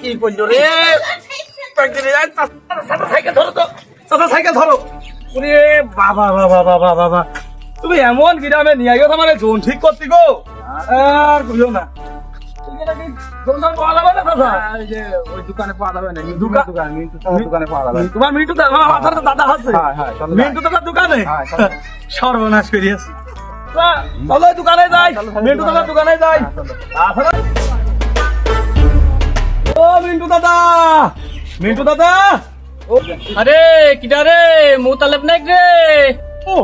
কি করল রে সাইকেল ধরো তো সাইকেল ধরো ওরে বাবা বাবা বাবা বাবা তুমি এমন গ্রামে নিয়ে গেছো মানে জোন ঠিক করতে গো আর বুঝো না হ্যাঁ, হ্যাঁ, হ্যাঁ। সর্বনাশ করিয়াছি। চলো ওই দোকানে যাই। মিন্টু দাদার দোকানে যাই। ও মিন্টু দাদা। মিন্টু দাদা। আরে কিটা রে মুতালেব নাই রে। ও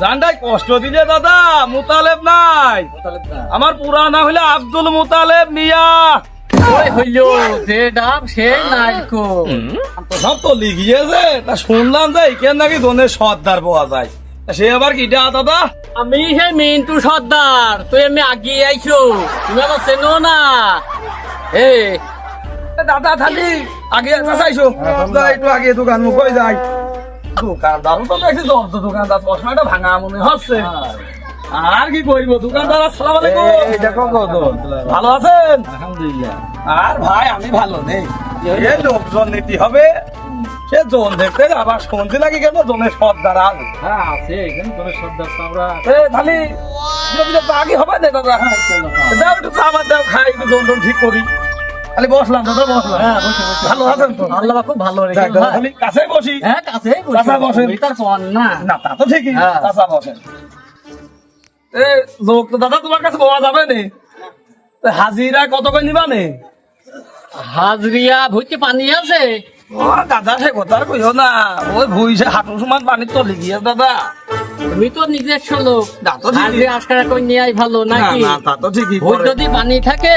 জানটাই কষ্ট দিলে দাদা মুতালেব নাই। আমার পুরা নাম হইলে আব্দুল মুতালেব মিয়া। ওই হইল যে ডাব সে নাইকো সব তো লিখিয়েছে তা শুনলাম যে এখানে নাকি জনের সর্দার পাওয়া যায়। সে আবার কিটা দাদা? আমি হে মিন্টু সর্দার তুই আমি আগিয়ে আইছো। তুমি আমার চেনো না। এ দাদা থালি আগে চাইছো? একটু আগে দোকান মুখ হয়ে যাই। দোকানদার তো দেখছি জব্দ দোকানদার চশমাটা ভাঙা মনে হচ্ছে। আর কি করব দোকানদার আসসালাম আলাইকুম। দেখো কত ভালো আছেন? আলহামদুলিল্লাহ। আর ভাই আমি ভালো নেই। এ লোকজন নীতি হবে। সে জোন দেখতে আবার শুনছি নাকি কেন জনের সর্দার আছে হ্যাঁ আছে এখানে সর্দার আমরা এ খালি আগে হবে? না দাদা দাও একটু দাও খাই একটু জন ঠিক করি। খালি বসলাম দাদা বসলাম। হ্যাঁ বসে বসে। ভালো আছেন তো? আল্লাহ খুব ভালো রেখে খালি কাছে বসি। হ্যাঁ কাছে চাচা বসেন। তার না। না তা তো ঠিকই। হ্যাঁ। চাচা বসেন। এ যোগ তো দাদা তোমার কাছে পাওয়া যাবে নে? হাজিরা কত করে নিবা নে? হাজরিয়া ভুইতে পানি আছে? ও দাদা সে কথা কইও না। ওই ভুইছে হাঁটু সমান পানি দাদা। তুমি তো লোক তো কই নিয়ে আই ভালো নাকি না তা তো ঠিকই যদি পানি থাকে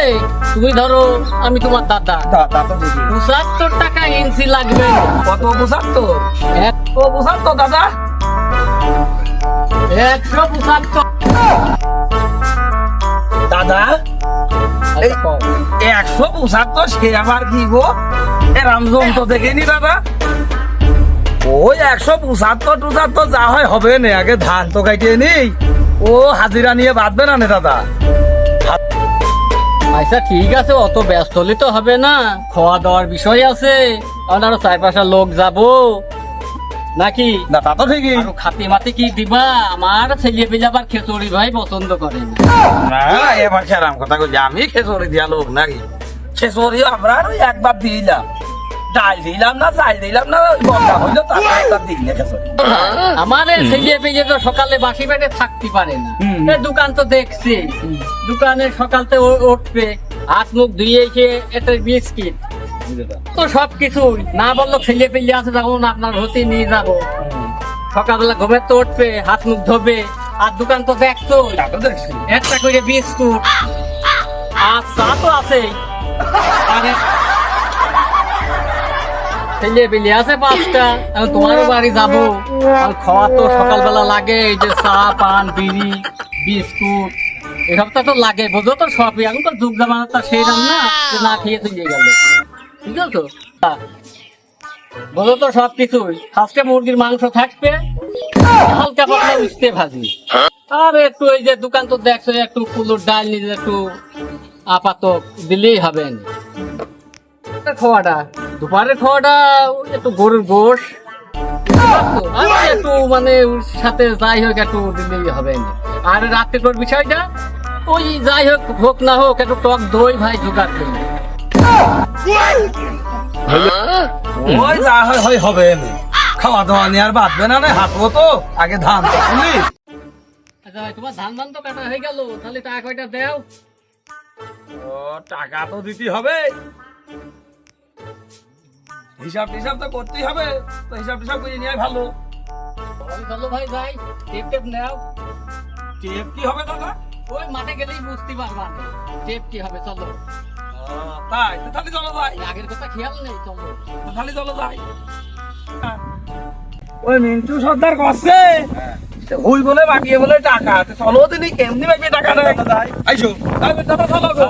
তুমি ধরো আমি তোমার দাদা। তা- ঠিকই। পঁচাত্তর টাকা ইঞ্চি লাগবে। কত পোশাক তো এক কত পোশাক তো দাদা। একশো পঁচাত্তর দাদা এই একশো তো সে আবার কি গো? রামজন তো দেখেনি দাদা ওই একশো পঁচাত্তর টুচাত্তর যা হয় হবে না আগে ধান তো কাটিয়ে নেই। ও হাজিরা নিয়ে বাঁধবে না নে দাদা। আচ্ছা ঠিক আছে অত ব্যস্ত হলে তো হবে না। খাওয়া দাওয়ার বিষয় আছে কারণ আরও চার লোক যাব। নাকি? না তা তো ঠিকই। খাতি মাতি কি দিবা? আমার ছেলে পেলে আবার খেচুড়ি ভাই পছন্দ করে না। এবার কথা আমি খেসরি দিয়া লোক নাকি? খেসরি আমরা একবার দিলাম। ডাল দিলাম না চাল দিলাম বন্ধা হইল ছেলে তো সকালে বাসি পেটে থাকতে পারে না। দোকান তো দেখছি। দোকানে সকালতে উঠবে হাত মুখ ধুয়ে এসে একটা বিস্কিট। তো সব কিছু না বলল ছেলে পেলে আছে যখন আপনার হতে নিয়ে যাব। সকালবেলা ঘুমের তো উঠবে হাত মুখ ধোবে আর দোকান তো দেখতো একটা করে বিস্কুট। আর চা তো আছেই। আর ছেলে পেলে আছে পাঁচটা। আমি তোমারও বাড়ি যাব। খাওয়া তো সকালবেলা লাগে, এই যে চা, পান, বিড়ি, বিস্কুট এসবটা তো লাগে। বোঝো তো সবই, এখন তো যুগ জামানাটা সেই দাম না না খেয়ে চলে গেল। আছে তো বোঝো তো সব কিছুই ফার্স্টে মুরগির মাংস থাকবে, হালকা পাতলা উঠতে ভাজি। আর একটু এই যে দোকান তো দেখছ, একটু কুলোর ডাল নিজে একটু আপাতত দিলেই হবে। খাওয়াটা। দুপুরের খাওয়াটা একটু গরুর গোশ। একটু মানে সাথে যাই হোক একটু দিলেই হবে। আর রাত্রে তোর বিষয়টা ওই যাই হোক হোক না হোক একটু টক দই ভাই জোগাড় করি। ওই যা হয় হয় হবে খাওয়া দাওয়া নিয়ে আর বাঁধবে না হাঁটবো তো। আগে ধান তুলি আচ্ছা ভাই তোমার ধান ধান তো কাটা হয়ে গেল তাহলে টাকা কয়টা দেও? ও টাকা তো দিতে হবে। হিসাব টিসাব তো করতেই হবে। তো হিসাব টিসাব করে নিয়ে ভালো। চলো ভাই যাই টেপ টেপ নাও। টেপ কি হবে দাদা? ওই মাঠে গেলেই বুঝতে পারবা। টেপ কি হবে চলো। তাই? তো তাহলে চলো যাই আগের কথা খেয়াল নেই চলো তাহলে চলো যাই ওই মিন্টু সর্দার করছে। হুই বলে বাকিয়ে বলে টাকা। তো চলো তিনি কেমনি বাকি টাকা দেয়। আইসো। দাদা চলো গো।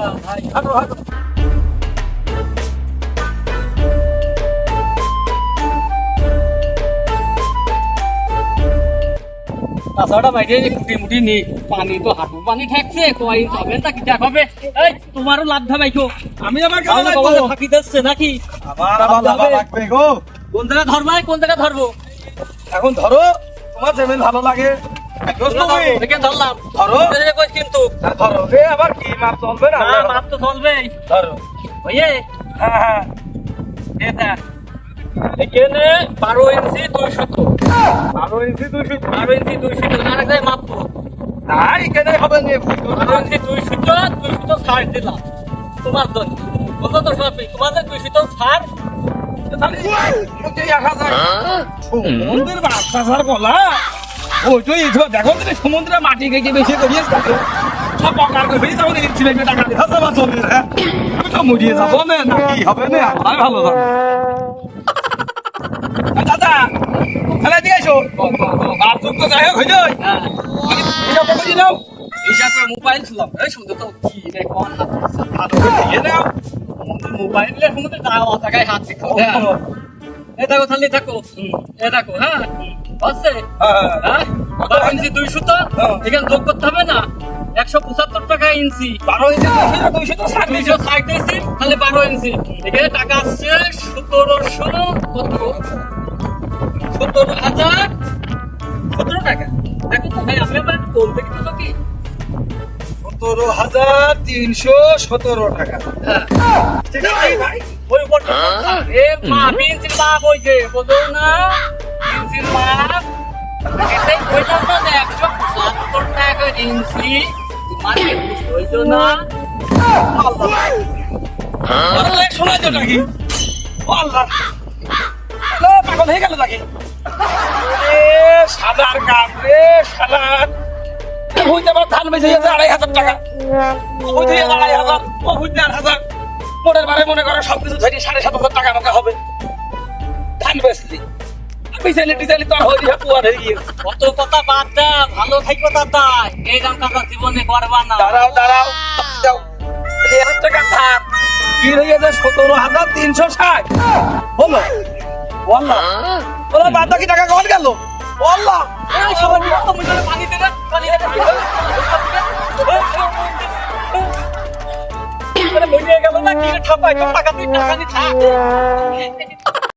তাছাড়া বাইরে কুটি মুটি নেই পানি তো হাঁটু পানি ঠেকছে কয় হবে তা কিটা হবে এই তোমারও লাভ ভাবাইছো আমি আমার ফাঁকি দিচ্ছে নাকি? আমার আবার লাভা লাগবে গো। কোন জায়গা ধরবাই কোন জায়গা ধরবো? এখন ধরো তোমার যেমন ভালো লাগে। ধরলাম। ধরো। কিন্তু। ধরো আবার কি মাপ চলবে না? না মাপ তো চলবেই। ধরো। ওইয়ে হ্যাঁ হ্যাঁ। এটা এখানে বারো ইঞ্চি দুইশো তো আরও ইঞ্চি দুইশো বারো ইঞ্চি দুইশো তো। আর মাপবো তাই এখানে হবে নে। বারো ইঞ্চি তো ছাড় দিলাম। তোমার জন্য বুঝলো তো সবই তোমাদের ছাড় হাজার সমুদ্রের বাচ্চা স্যার বলা। ওই তো এই তো দেখো তুমি সমুদ্রে মাটি কেটে বেশি করিয়ে সব পকার করে বেরিয়ে তখন ছেলে মেয়ে টাকা দিয়ে। হাজার বাঁচো আমি তো মরিয়ে যাব না কি হবে না? ভালো যাব খেলা দিয়ে আর চোখ তো যাই হোক হয়ে যায় হ্যাঁ। হিসাব করে নাও। হিসাবে মোবাইল ছিলাম এই শুনতে তো কি রে কোন হাত দিয়ে নাও। মোবাইলের মধ্যে যাওয়া জায়গায় হাত দিচ্ছ এ দেখো তাহলে দেখো। এ দেখো হ্যাঁ। হ্যাঁ। বারো ইঞ্চি দুইশো তো। এখানে যোগ করতে হবে না। একশো পঁচাত্তর টাকা ইঞ্চি। বারো ইঞ্চি দুইশো তো ষাট দুইশো ষাট দিয়েছি তাহলে বারো ইঞ্চি। এখানে টাকা আসছে সতেরোশো কত? সতেরো হাজার সতেরো টাকা। দেখো তো ভাই আমি আবার একটু বলতে কিন্তু কি সতেরো হাজার তিনশো সতেরো টাকা। হ্যাঁ। ঠিক আছে? ভাই ওই এ মা পেন্সিল মাপ ওই বোঝো না? পেন্সিল মাপ। এটাই বললাম না যে একশো পঁচাত্তর টাকা ইঞ্চি। তোমার বুঝতো না? আল্লাহ শোনা তো নাকি? আল্লাহ আল্লাহ, পাগল হয়ে গেল নাকি? সাদার কাপ রে সাদার হইতে আবার ধান বেঁচে গেছে আড়াই হাজার টাকা। হইতে গেছে আড়াই হাজার ও হইতে আট হাজার। মোটের বারে মনে করো সব কিছু ধরে সাড়ে সাত হাজার টাকা আমাকে হবে। ধান বেচলি। আমি চাইলে টিচাইলে তো আর হয়ে যাবে পুয়ার হয়ে গিয়েছে কত কথা বাদ দা ভালো দাদা। এই দাম কথা জীবনে করবা না। দাঁড়াও দাঁড়াও। দাও এই টাকা থাক। কি হয়ে গেছে সতেরো হাজার তিনশো ষাট। হলো বললাম বললাম বাদ টাকা কখন গেল? বললাম এই সবার মতো মুখে পানি দে না, কি টাকা তুই টাকা নি থাক